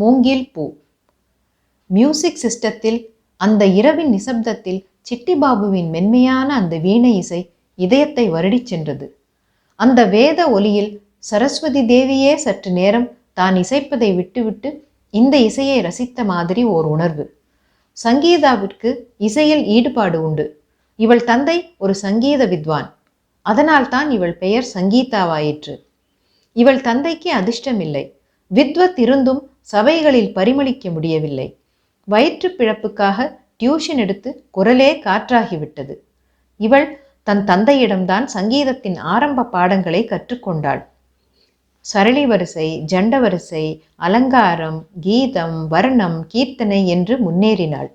மூங்கில் பூ. மியூசிக் சிஸ்டத்தில் அந்த இரவின் நிசப்தத்தில் சிட்டிபாபுவின் மென்மையான அந்த வீணை இசை இதயத்தை வருடிச் சென்றது. அந்த வேத ஒலியில் சரஸ்வதி தேவியே சற்று நேரம் தான் இசைப்பதை விட்டுவிட்டு இந்த இசையை ரசித்த மாதிரி ஓர் உணர்வு. சங்கீதாவிற்கு இசையில் ஈடுபாடு உண்டு. இவள் தந்தை ஒரு சங்கீத வித்வான். அதனால்தான் இவள் பெயர் சங்கீதாவாயிற்று. இவள் தந்தைக்கு அதிர்ஷ்டமில்லை. வித்வத் இருந்தும் சபைகளில் பரிமளிக்க முடியவில்லை. வயிற்று பிழப்புக்காக டியூஷன் எடுத்து குரலே காற்றாகிவிட்டது. இவள் தன் தந்தையிடம்தான் சங்கீதத்தின் ஆரம்ப பாடங்களை கற்றுக்கொண்டாள் சரளி வரிசை ஜண்ட வரிசை அலங்காரம் கீதம் வர்ணம் கீர்த்தனை என்று முன்னேறினாள்.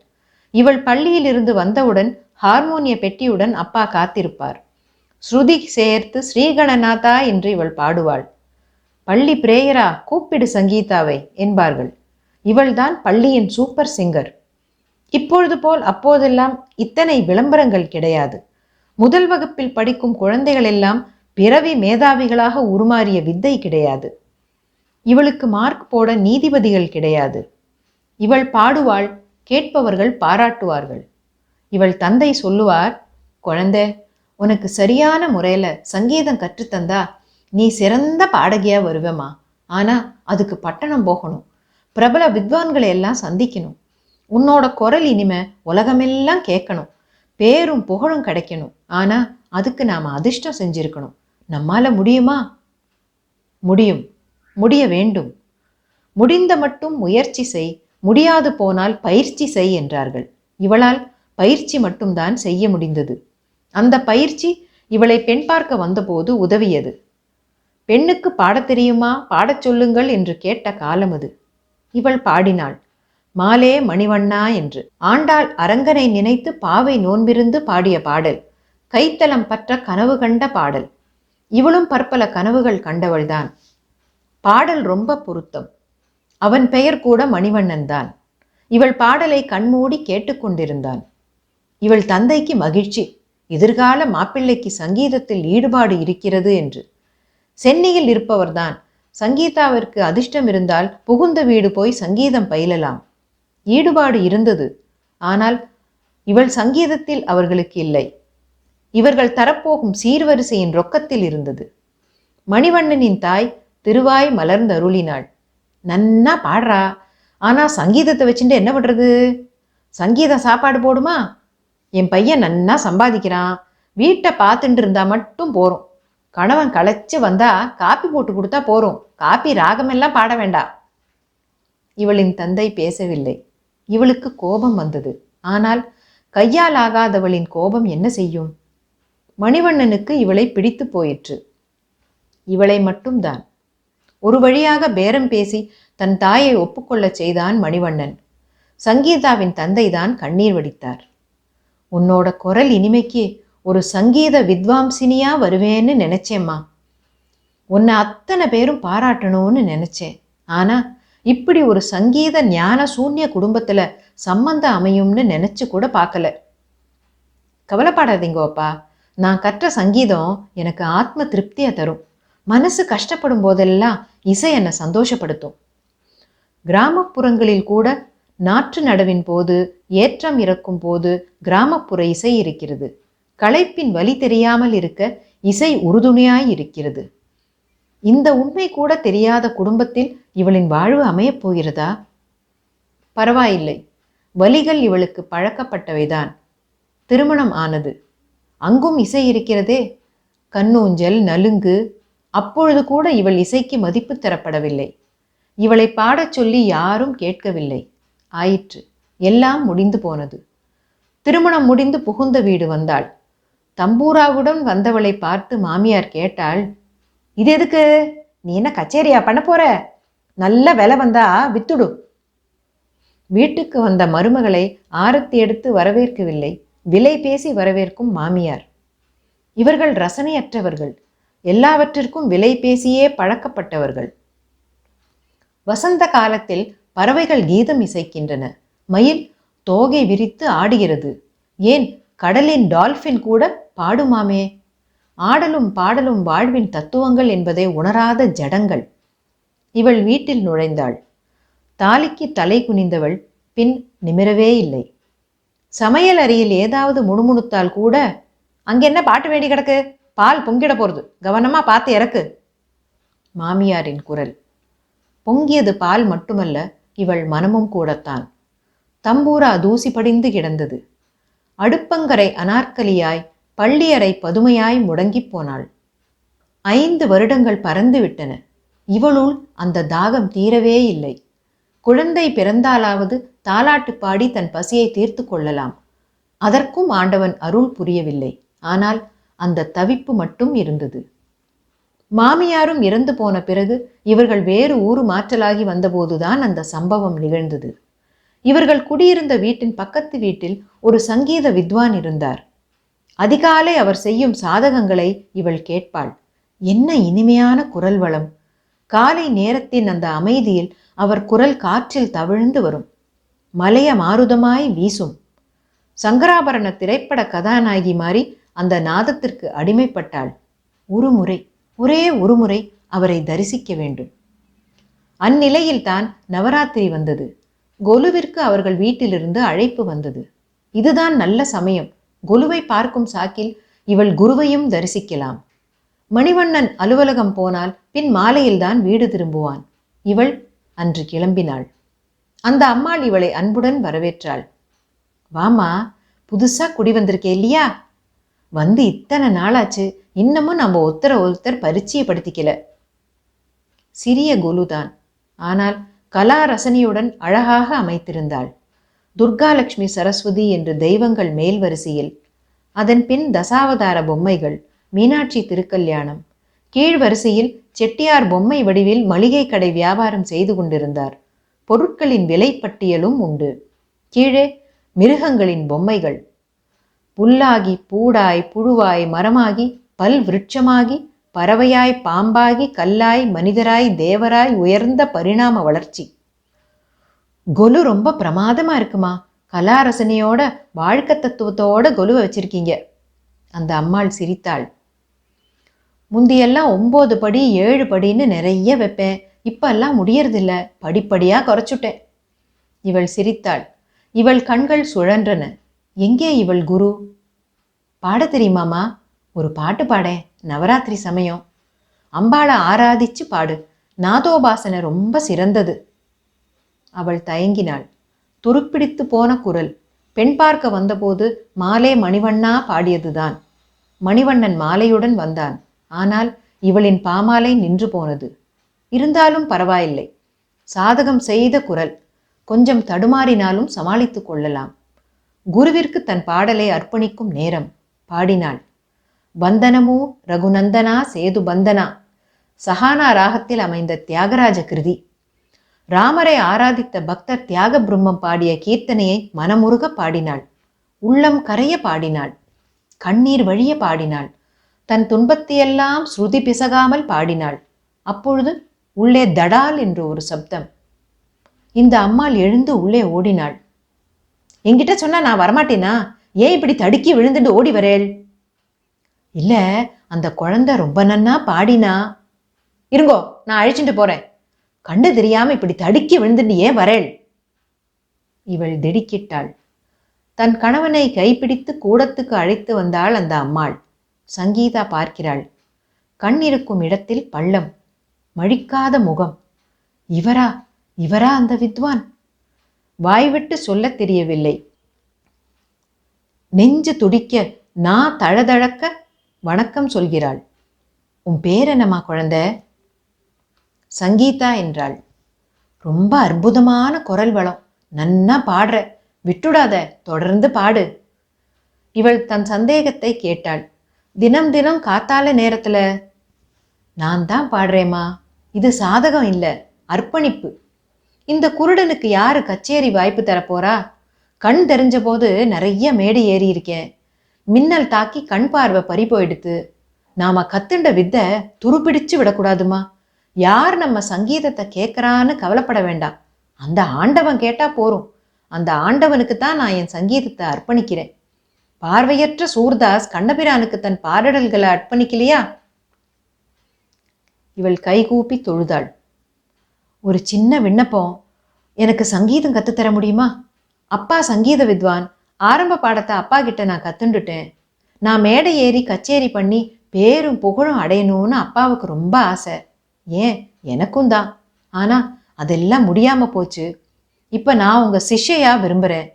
இவள் பள்ளியிலிருந்து வந்தவுடன் ஹார்மோனிய பெட்டியுடன் அப்பா காத்திருப்பார். ஸ்ருதி சேர்த்து ஸ்ரீகணநாதா என்று இவள் பாடுவாள். பள்ளி பிரேயரா? கூப்பிடு சங்கீதாவை என்பார்கள். இவள்தான் பள்ளியின் சூப்பர் சிங்கர் இப்பொழுது போல் அப்போதெல்லாம் இத்தனை விளம்பரங்கள் கிடையாது. முதல் வகுப்பில் படிக்கும் குழந்தைகள் எல்லாம் பிறவி மேதாவிகளாக உருமாறிய வித்தை கிடையாது. இவளுக்கு மார்க் போட நீதிபதிகள் கிடையாது. இவள் பாடுவாள் கேட்பவர்கள் பாராட்டுவார்கள். இவள் தந்தை சொல்லுவார் குழந்தை உனக்கு சரியான முறையில் சங்கீதம் கற்றுத்தந்தா நீ சிறந்த பாடகியா வருவேமா ஆனா அதுக்கு பட்டணம் போகணும். பிரபல வித்வான்களை எல்லாம் சந்திக்கணும். உன்னோட குரல் இனிமே உலகமெல்லாம் கேட்கணும். பேரும் புகழும் கிடைக்கணும். ஆனா அதுக்கு நாம அதிர்ஷ்டம் செஞ்சிருக்கணும். நம்மால முடியுமா? முடியும். முடிய வேண்டும். முடிந்த மட்டும் முயற்சி செய். முடியாது போனால் பயிற்சி செய் என்றார்கள். இவளால் பயிற்சி மட்டும்தான் செய்ய முடிந்தது. அந்த பயிற்சி இவளை பெண் பார்க்க வந்தபோது உதவியது. பெண்ணுக்கு பாடத் தெரியுமா? பாடச் சொல்லுங்கள் என்று கேட்ட காலம் அது. இவள் பாடினாள். மாலே மணிவண்ணா என்று. ஆண்டாள் அரங்கனை நினைத்து பாவை நோன்பிருந்து பாடிய பாடல். கைத்தலம் பற்ற கனவு கண்ட பாடல். இவளும் பற்பல கனவுகள் கண்டவள்தான். பாடல் ரொம்ப பொருத்தம். அவன் பெயர் கூட மணிவண்ணன் தான். இவள் பாடலை கண்மூடி கேட்டுக்கொண்டிருந்தான் இவள் தந்தைக்கு மகிழ்ச்சி. எதிர்கால மாப்பிள்ளைக்கு சங்கீதத்தில் ஈடுபாடு இருக்கிறது என்று. சென்னையில் இருப்பவர்தான். சங்கீதாவிற்கு அதிர்ஷ்டம் இருந்தால் புகுந்த வீடு போய் சங்கீதம் பயிலலாம். ஈடுபாடு இருந்தது. ஆனால் இவள் சங்கீதத்தில் அவர்களுக்கு இல்லை. இவர்கள் தரப்போகும் சீர்வரிசையின் ரொக்கத்தில் இருந்தது. மணிவண்ணனின் தாய் திருவாய் மலர்ந்து அருளினாள் நன்னா பாடுறா. ஆனால் சங்கீதத்தை வச்சுட்டு என்ன பண்ணுறது சங்கீதம் சாப்பாடு போடுமா? என் பையன் நன்னா சம்பாதிக்கிறான். வீட்டை பார்த்துட்டு இருந்தா மட்டும் போகிறோம் கணவன் களைச்சு வந்தா காப்பி போட்டு கொடுத்தா போறோம். காப்பி ராகமெல்லாம் பாட வேண்டாம் இவளின் தந்தை பேசவில்லை. இவளுக்கு கோபம் வந்தது. ஆனால் கையால் ஆகாதவளின் கோபம் என்ன செய்யும்? மணிவண்ணனுக்கு இவளை பிடித்து போயிற்று. இவளை மட்டும்தான். ஒரு வழியாக பேரம் பேசி தன் தாயை ஒப்புக்கொள்ளச் செய்தான் மணிவண்ணன். சங்கீதாவின் தந்தைதான் கண்ணீர் வடித்தார். உன்னோட குரல் இனிமைக்கு ஒரு சங்கீத வித்வாம்சினியாக வருவேன்னு நினச்சேம்மா. உன்னை அத்தனை பேரும் பாராட்டணும்னு நினச்சேன். ஆனால் இப்படி ஒரு சங்கீத ஞான சூன்ய குடும்பத்தில் சம்பந்தம் அமையும்னு நினச்சி கூட பார்க்கல. கவலைப்படாதீங்கோப்பா நான் கற்ற சங்கீதம் எனக்கு ஆத்ம திருப்தியை தரும். மனசு கஷ்டப்படும் போதெல்லாம் இசை என்னை சந்தோஷப்படுத்தும். கிராமப்புறங்களில் கூட நாற்று நடவின் போது ஏற்றம் இறக்கும் போது கிராமப்புற இசை இருக்கிறது. களைப்பின் வலி தெரியாமல் இருக்க இசை உறுதுணையாய் இருக்கிறது. இந்த உண்மை கூட தெரியாத குடும்பத்தில் இவளின் வாழ்வு அமையப் போகிறதா? பரவாயில்லை. வலிகள் இவளுக்கு பழக்கப்பட்டவைதான். திருமணம் ஆனது. அங்கும் இசை இருக்கிறதே. கண்ணூஞ்சல் நலுங்கு. அப்பொழுது கூட இவள் இசைக்கு மதிப்பு தரப்படவில்லை. இவளை பாடச் சொல்லி யாரும் கேட்கவில்லை. ஆயிற்று. எல்லாம் முடிந்து போனது. திருமணம் முடிந்து புகுந்த வீடு வந்தாள். தம்பூராவுடன் வந்தவளை பார்த்து மாமியார் கேட்டாள் இது எதுக்கு? நீ என்ன கச்சேரியா பண்ண போற? நல்ல விலை வந்தா வித்துடு. வீட்டுக்கு வந்த மருமகளை ஆரத்தி எடுத்து வரவேற்கவில்லை. விலை பேசி வரவேற்கும் மாமியார். இவர்கள் ரசனையற்றவர்கள். எல்லாவற்றிற்கும் விலை பேசியே பழக்கப்பட்டவர்கள். வசந்த காலத்தில் பறவைகள் கீதம் இசைக்கின்றன. மயில் தோகை விரித்து ஆடுகிறது. ஏன் கடலின் டால்ஃபின் கூட பாடுமாமே. ஆடலும் பாடலும் வாழ்வின் தத்துவங்கள் என்பதை உணராத ஜடங்கள். இவள் வீட்டில் நுழைந்தாள். தாலிக்கு தலை குனிந்தவள் பின் நிமிரவே இல்லை. சமையல் அறையில் ஏதாவது முணுமுணுத்தால் கூட அங்கே என்ன பாட்டு வேண்டி கிடக்கு? பால் பொங்கிட போறது. கவனமா பார்த்து இறக்கு. மாமியாரின் குரல். பொங்கியது பால் மட்டுமல்ல இவள் மனமும் கூடத்தான். தம்பூரா தூசி படிந்து கிடந்தது. அடுப்பங்கரை அனார்கலியாய் பள்ளியறை பதுமையாய் முடங்கிப் போனாள். ஐந்து வருடங்கள் பறந்து விட்டன இவளுள் அந்த தாகம் தீரவே இல்லை. குழந்தை பிறந்தாலாவது தாலாட்டு பாடி தன் பசியை தீர்த்து கொள்ளலாம். அதற்கும் ஆண்டவன் அருள் புரியவில்லை. ஆனால் அந்த தவிப்பு மட்டும் இருந்தது. மாமியாரும் இறந்து போன பிறகு இவர்கள் வேறு ஊரு மாற்றலாகி வந்தபோதுதான் அந்த சம்பவம் நிகழ்ந்தது. இவர்கள் குடியிருந்த வீட்டின் பக்கத்து வீட்டில் ஒரு சங்கீத வித்வான் இருந்தார். அதிகாலை அவர் செய்யும் சாதகங்களை இவள் கேட்பாள். என்ன இனிமையான குரல் வளம். காலை நேரத்தின் அந்த அமைதியில் அவர் குரல் காற்றில் தவிழ்ந்து வரும். மலைய மாருதமாய் வீசும். சங்கராபரண திரைப்பட கதாநாயகி மாறி அந்த நாதத்திற்கு அடிமைப்பட்டாள். ஒரு முறை ஒரே ஒரு முறை அவரை தரிசிக்க வேண்டும். அந்நிலையில்தான் நவராத்திரி வந்தது. கொலுவிற்கு அவர்கள் வீட்டிலிருந்து அழைப்பு வந்தது. இதுதான் நல்ல சமயம். குலுவை பார்க்கும் சாக்கில் இவள் குருவையும் தரிசிக்கலாம். மணிவண்ணன் அலுவலகம் போனால் பின் மாலையில்தான் வீடு திரும்புவான். இவள் அன்று கிளம்பினாள். அந்த அம்மாள் இவளை அன்புடன் வரவேற்றாள். வாமா புதுசா குடி வந்திருக்கே இல்லையா? வந்து இத்தனை நாளாச்சு இன்னமும் நம்ம ஒருத்தரை ஒருத்தர் பரிச்சயப்படுத்திக்கல. சிறிய குலுதான். ஆனால் கலா ரசனையுடன் அழகாக அமைத்திருந்தாள். துர்காலட்சுமி சரஸ்வதி என்று தெய்வங்கள் மேல் வரிசையில் அதன் பின் தசாவதார பொம்மைகள் மீனாட்சி திருக்கல்யாணம். கீழ் வரிசையில் செட்டியார் பொம்மை வடிவில் மளிகை கடை வியாபாரம் செய்து கொண்டிருந்தார். பொருட்களின் விலைப்பட்டியலும் உண்டு. கீழே மிருகங்களின் பொம்மைகள். புல்லாகி பூடாய் புழுவாய் மரமாகி பல் விருட்சமாகி பறவையாய் பாம்பாகி கல்லாய் மனிதராய் தேவராய் உயர்ந்த பரிணாம வளர்ச்சி. கொலு ரொம்ப பிரமாதமா இருக்குமா? கலாரசனையோட வாழ்க்கை தத்துவத்தோட கொலுவை வச்சிருக்கீங்க. அந்த அம்மாள் சிரித்தாள். முந்தியெல்லாம் ஒம்பது படி ஏழு படின்னு நிறைய வைப்பேன். இப்பெல்லாம் முடியறதில்ல. படிப்படியா குறைச்சுட்டேன். இவள் சிரித்தாள். இவள் கண்கள் சுழன்றன. எங்கே இவள் குரு? பாட தெரியுமாமா? ஒரு பாட்டு பாடேன் நவராத்திரி சமயம். அம்பாளை ஆராதிச்சு பாடு. நாதோபாசனை ரொம்ப சிறந்தது. அவள் தயங்கினாள். துருப்பிடித்து போன குரல். பெண் பார்க்க வந்தபோது மாலே மணிவண்ணா பாடியதுதான். மணிவண்ணன் மாலையுடன் வந்தான். ஆனால் இவளின் பாமாலை நின்று போனது. இருந்தாலும் பரவாயில்லை. சாதகம் செய்த குரல். கொஞ்சம் தடுமாறினாலும் சமாளித்துக் கொள்ளலாம். குருவிற்கு தன் பாடலை அர்ப்பணிக்கும் நேரம். பாடினாள். வந்தனமோ ரகுநந்தனா சேது பந்தனா. சஹானா ராகத்தில் அமைந்த தியாகராஜ கிருதி. ராமரை ஆராதித்த பக்தர் தியாக பிரம்மம் பாடிய கீர்த்தனையை மனமுருக பாடினாள். உள்ளம் கரைய பாடினாள். கண்ணீர் வழிய பாடினாள். தன் துன்பத்தையெல்லாம் ஸ்ருதி பிசகாமல் பாடினாள். அப்பொழுது உள்ளே தடால் என்று ஒரு சப்தம். இந்த அம்மாள் எழுந்து உள்ளே ஓடினாள். என்கிட்ட சொன்னா நான் வரமாட்டேனா? ஏன் இப்படி தடுக்கி விழுந்துட்டு ஓடி வரேள்? இல்ல அந்த குழந்தை ரொம்ப நன்னா பாடினா. இருங்கோ நான் அழிச்சுட்டு போறேன். கண்டு தெரியாம இப்படி தடுக்கி விழுந்துட்டு ஏன் வரேன்? இவள் திடுக்கிட்டாள். தன் கணவனை கைப்பிடித்து கூடத்துக்கு அழைத்து வந்தாள் அந்த அம்மாள். சங்கீதா பார்க்கிறாள். கண் இருக்கும் இடத்தில் பள்ளம் மழிக்காத முகம். இவரா? இவரா அந்த வித்வான்? வாய்விட்டு சொல்லத் தெரியவில்லை. நெஞ்சு துடிக்க நான் தழதழக்க வணக்கம் சொல்கிறாள். உன் பேர் என்னம்மா குழந்தை? சங்கீதா என்றாள். ரொம்ப அற்புதமான குரல் வளம். நன்னா பாடுற. விட்டுடாத. தொடர்ந்து பாடு. இவள் தன் சந்தேகத்தை கேட்டாள். தினம் தினம் காத்தால நேரத்துல நான் தான் பாடுறேம்மா. இது சாதகம் இல்லை. அர்ப்பணிப்பு. இந்த குருடனுக்கு யாரு கச்சேரி வாய்ப்பு தரப்போறா? கண் தெரிஞ்ச போது நிறைய மேடை ஏறி இருக்கேன் மின்னல் தாக்கி கண் பார்வை பறி போயிடுத்து. நாம கத்துண்ட வித்தை துருப்பிடிச்சு விடக்கூடாதுமா? யார் நம்ம சங்கீதத்தை கேட்குறான்னு கவலைப்பட வேண்டாம். அந்த ஆண்டவன் கேட்டா போரும் அந்த ஆண்டவனுக்கு தான் நான் என் சங்கீதத்தை அர்ப்பணிக்கிறேன். பார்வையற்ற சூர்தாஸ் கண்ணபிரானுக்கு தன் பாடல்களை அர்ப்பணிக்கலையா? இவள் கைகூப்பி தொழுதாள். ஒரு சின்ன விண்ணப்பம். எனக்கு சங்கீதம் கற்றுத்தர முடியுமா? அப்பா சங்கீத வித்வான் ஆரம்ப பாடத்தை அப்பா கிட்ட நான் கத்துண்டுட்டேன். நான் மேடை ஏறி கச்சேரி பண்ணி பேரும் புகழும் அடையணும்னு அப்பாவுக்கு ரொம்ப ஆசை. ஏன்? எனக்கும் தான். ஆனால் அதெல்லாம் முடியாமல் போச்சு. இப்போ நான் உங்க சிஷ்யா விரும்புகிறேன்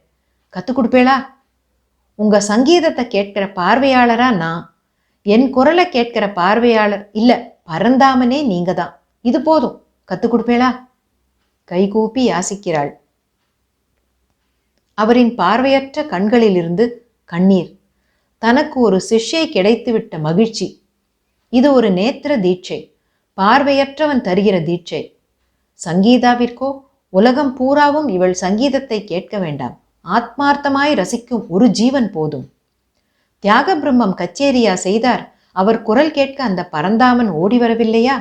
கற்றுக் கொடுப்பேளா? உங்கள் சங்கீதத்தை கேட்கிற பார்வையாளரா நான். என் குரலை கேட்கிற பார்வையாளர் இல்லை பறந்தாமனே நீங்கள் தான். இது போதும். கற்றுக் கொடுப்பேளா? கைகூப்பி யாசிக்கிறாள். அவரின் பார்வையற்ற கண்களிலிருந்து கண்ணீர். தனக்கு ஒரு சிஷ்யை கிடைத்துவிட்ட மகிழ்ச்சி. இது ஒரு நேத்திர தீட்சை. பார்வையற்றவன் தருகிற தீட்சை. சங்கீதாவிற்கோ உலகம் பூராவும் இவள் சங்கீதத்தை கேட்க வேண்டாம். ஆத்மார்த்தமாய் ரசிக்கும் ஒரு ஜீவன் போதும். தியாக பிரம்மம் கச்சேரியா செய்தார். அவர் குரல் கேட்க அந்த பரந்தாமன் ஓடி வரவில்லையா?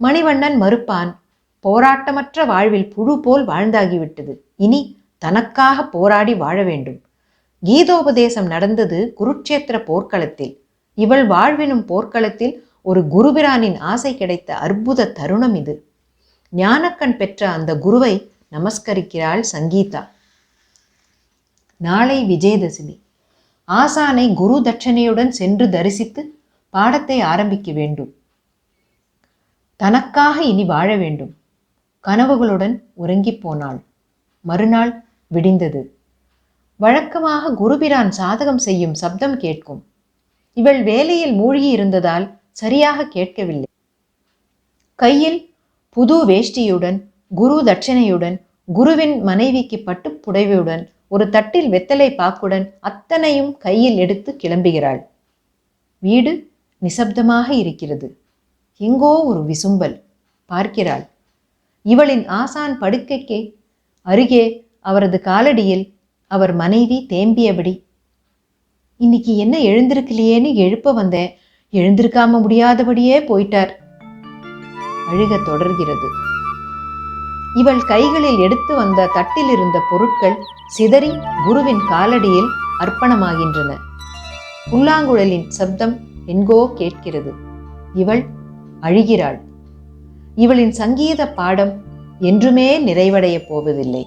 மணிவண்ணன் மறுப்பான் போராட்டமற்ற வாழ்வில் புழு போல் வாழ்ந்தாகிவிட்டது. இனி தனக்காக போராடி வாழ வேண்டும். கீதோபதேசம் நடந்தது குருட்சேத்திர போர்க்களத்தில். இவள் வாழ்வினும் போர்க்களத்தில் ஒரு குருபிரானின் ஆசை கிடைத்த அற்புத தருணம் இது. ஞானக்கண் பெற்ற அந்த குருவை நமஸ்கரிக்கிறாள் சங்கீதா. நாளை விஜயதசமி. ஆசானை குரு தட்சணையுடன் சென்று தரிசித்து பாடத்தை ஆரம்பிக்க வேண்டும். தனக்காக இனி வாழ வேண்டும். கனவுகளுடன் உறங்கிப் போனாள். மறுநாள் விடிந்தது. வழக்கமாக குருபிரான் சாதகம் செய்யும் சப்தம் கேட்கும். இவள் வேலையில் மூழ்கி இருந்ததால் சரியாக கேட்கவில்லை. கையில் புது வேஷ்டியுடன் குரு தட்சணையுடன் குருவின் மனைவிக்கு பட்டு புடவையுடன் ஒரு தட்டில் வெத்தலை பாக்குடன் அத்தனையும் கையில் எடுத்து கிளம்புகிறாள். வீடு நிசப்தமாக இருக்கிறது. எங்கோ ஒரு விசும்பல் பார்க்கிறாள். இவளின் ஆசான் படுக்கைக்கு அருகே அவரது காலடியில் அவர் மனைவி தேம்பியபடி இன்னைக்கு என்ன எழுந்திருக்கலையேன்னு எழுப்ப வந்தேன். எழுந்திருக்காம முடியாதபடியே போயிட்டார். அழுக தொடர்கிறது. இவள் கைகளில் எடுத்து வந்த தட்டில் இருந்த பொருட்கள் சிதறி குருவின் காலடியில் அர்ப்பணமாகின்றன. புல்லாங்குழலின் சப்தம் எங்கோ கேட்கிறது. இவள் அழுகிறாள். இவளின் சங்கீத பாடம் என்றுமே நிறைவடையப் போவதில்லை.